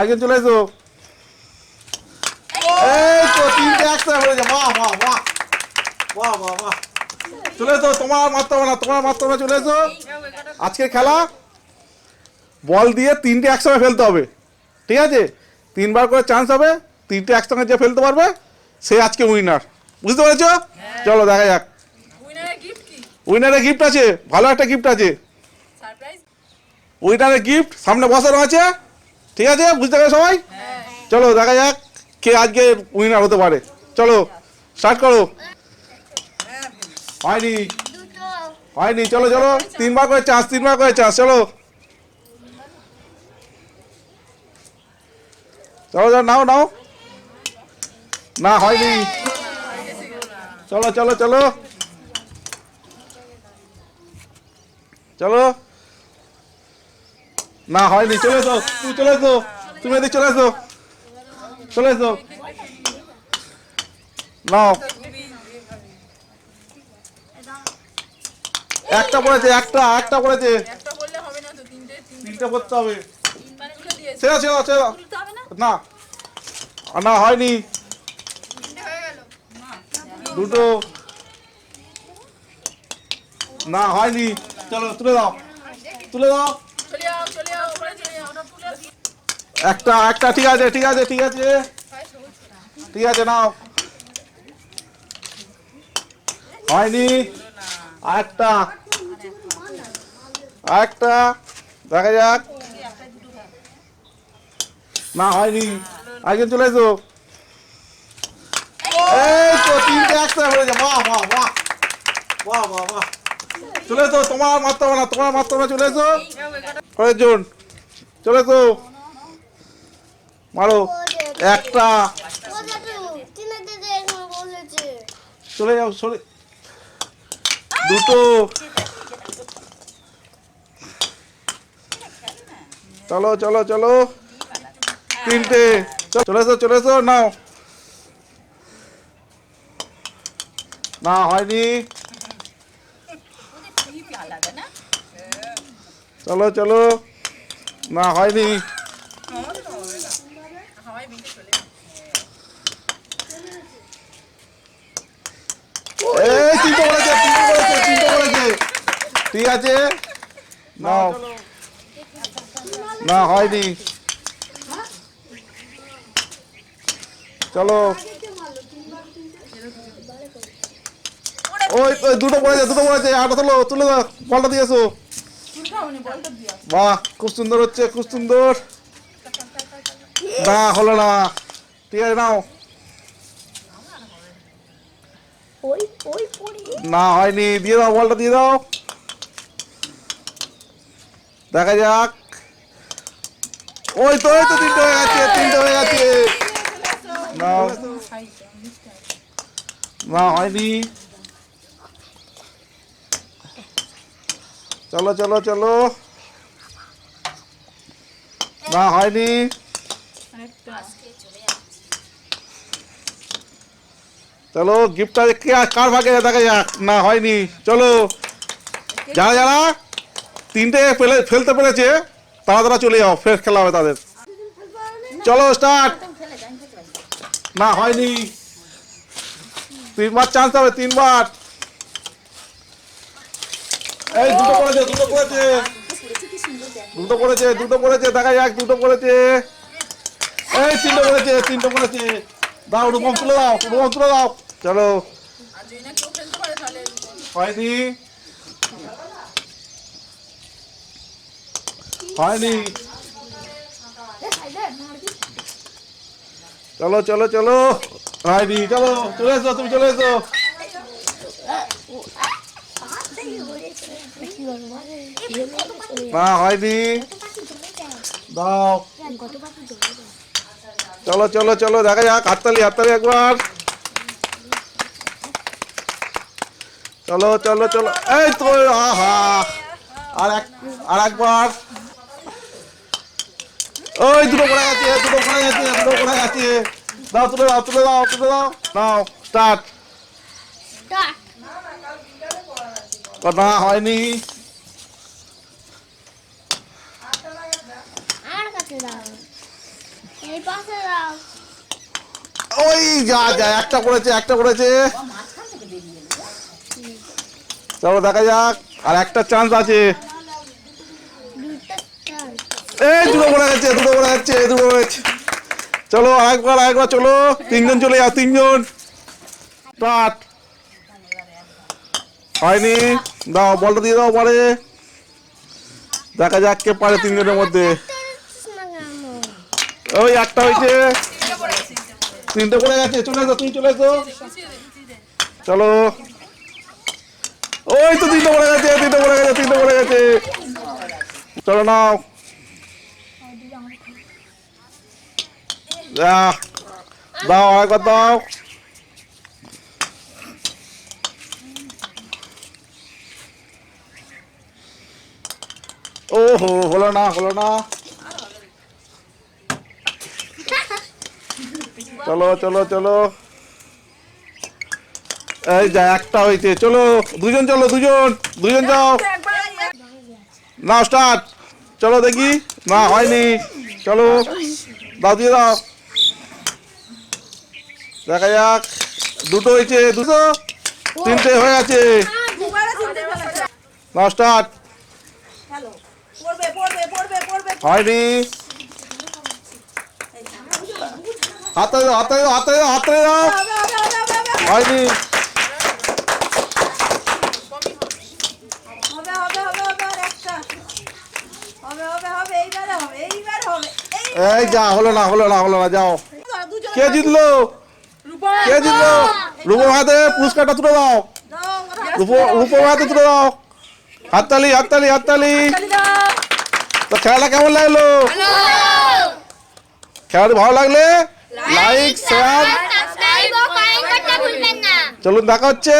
আগে চলে এসো। এই তো তিনটে একসাথে হয়ে বাহ বাহ বাহ। বাহ বাহ বাহ। চলে এসো তোমার মারতে হবে না তোমার মারতে হবে না, চলে এসো। আজকের খেলা বল দিয়ে তিনটে একসঙ্গে ফেলতে হবে। ঠিক আছে? তিনবার করে চান্স হবে তিনটে একসঙ্গে যে ফেলতে পারবে সে আজকে উইনার বুঝতে পেরেছ? চলো দেখা যাক। উইনারের গিফট আছে ভালো একটা গিফট আছে। উইনারের গিফট সামনে বসানো আছে। ঠিক আছে? বুঝতে পারো সবাই? চলো, দেখা যাক কে আজকে উইনার হতে পারে। চলো স্টার্ট করো। হয়নি। হয়নি, চলো চলো। তিনবার করে চান্স তিনবার করে চান্স চলো। চলো চলো, নাও নাও। না, হয়নি। চলো চলো চলো। চলো। না হয়নি চলে এসো তুমি চলে এসো তুমি এদিকে চলে এসো চলে এসো নাও। একটা পড়েছে, একটা একটা পড়েছে। তিনটে পড়তে হবে। ছেড়া ছেড়া ছেড়া। না। না হয়নি হয়ে দুটো। না হয়নি চলো, তুলে দাও। তুলে দাও চলে যাও চলে যাও ওপরে চলে যাও ওটা তুলে একটা একটা, ঠিক আছে ঠিক আছে ঠিক আছে। ঠিক আছে, নাও। হয়নি। একটা। একটা। দেখা যাক। না, হয়নি। আগে চলে এসো। এই তো হয়ে যা বাহ বাহ বাহ। বাহ চলে এসো, তোমার মারতে হবে না, তোমার মারতে হবে চলে এসো। কয়েকজন চলে এসো। মারো। একটা। চলে যাও সরে দুটো। চলো চলো চলো। তিনটে। চলে এসো চলে এসো, নাও। না, হয়নি। চলো চলো। না, হয়নি হাওয়াই বিকে চলে এই তিনটে বলেছে তিনটে বলেছে তিনটে বলেছে ঠিক আছে নাও না হয়নি। চলো ওই দুটো পড়েছে দুটো পড়েছে আটা তোলো তুলে দাও বলটা দিয়ে এসো তুলতে হবে না বলটা দিয়া বাহ খুব সুন্দর হচ্ছে খুব সুন্দর। না হলো না। ঠিক আছে নাও। না হয়নি। দিয়ে দাও বলটা দিয়ে দাও। দেখা যাক। ওই তো ওই তো তিনটে হয়ে গেছে তিনটে হয়ে গেছে। নাও না হয়নি। চলো চলো চলো। না হয়নি। চলো গিফটটা কে কার ভাগে দেখা যাক। না, হয়নি। চলো। যারা যারা তিনটে ফেলে, ফেলতে পেরেছে, তারা তারা চলে যাও। ফের খেলা হবে তাদের। চলো স্টার্ট না, হয়নি। তিনবার চান্স হবে, তিনবার। এই, দুটো করেছে দুটো করেছে। দুটো করেছে দুটো করেছে, দেখা যাক, দুটো করেছে। এই, তিনটে করেছে তিনটে করেছে দাও, রূপম তুলে দাও, রূপম তুলে দাও। চলো। হয়নি। হয়নি। চলো চলো চলো। হয়নি। চলো, চলে এসো, তুমি চলে এসো। না, হয়নি। দাও। চলো চলো চলো দেখা যাক হাততালি হাততালি একবার। চলো চলো চলো। এই তো আহা আর এক আর একবার। ওই দুটো পড়ে গেছে দুটো পড়ে গেছে দুটো পড়ে গেছে। দাও তুলে দাও তুলে দাও তুলে দাও। নাও স্টার্ট না হয়নি আর কাছে দাও এই পাশে দাও ওই যা যা একটা করেছে একটা করেছে। চলো দেখা যাক আর একটা চান্স আছে। এই দুটো পড়ে গেছে দুটো পড়ে যাচ্ছে দুটো পড়ে গেছে চলো আরেকবার আরেকবার চলো। তিনজন চলে যাও তিনজন। স্টার্ট। হয়নি। দাও বলটা দিয়ে দাও পরে। দেখা যাক কে পারে তিনজনের মধ্যে। ওই একটা হয়েছে তিনটে পড়ে গেছে চলে এসো তুমি চলে এসো। চলো। ওই তো তিনটে পড়ে গেছে তিনটে পড়ে গেছে তিনটে পড়ে গেছে। চলো নাও। দাও আরেকবার দাও। ওহো হলো না হলো না। চলো চলো চলো। এই যা একটা হয়েছে চলো দুজন চলো দুজন দুজন যাও। না স্টার্ট। চলো দেখি। না হয়নি। চলো। দাও দিয়ে দাও। দেখা যাক। দুটো হয়েছে দুটো? তিনটে হয়ে আছে না স্টার্ট। হয়নি। হাতে দাও হাতে দাও হাতে দাও হাতে দাও হয়নি এই যা হলো না হলো না হলো না যাও। কে জিতলো? কে জিতলো? রূপম হাতে পুরস্কারটা তুলে দাও। দাও রূপ রূপম হাতে তুলে দাও। হাততালি হাততালি হাততালি। তো খেলাটা কেমন লাগল? খেলাটা ভালো লাগলে লাইক শেয়ার সাবস্ক্রাইব ও কমেন্ট করতে ভুলবেন না চলুন দেখা হচ্ছে।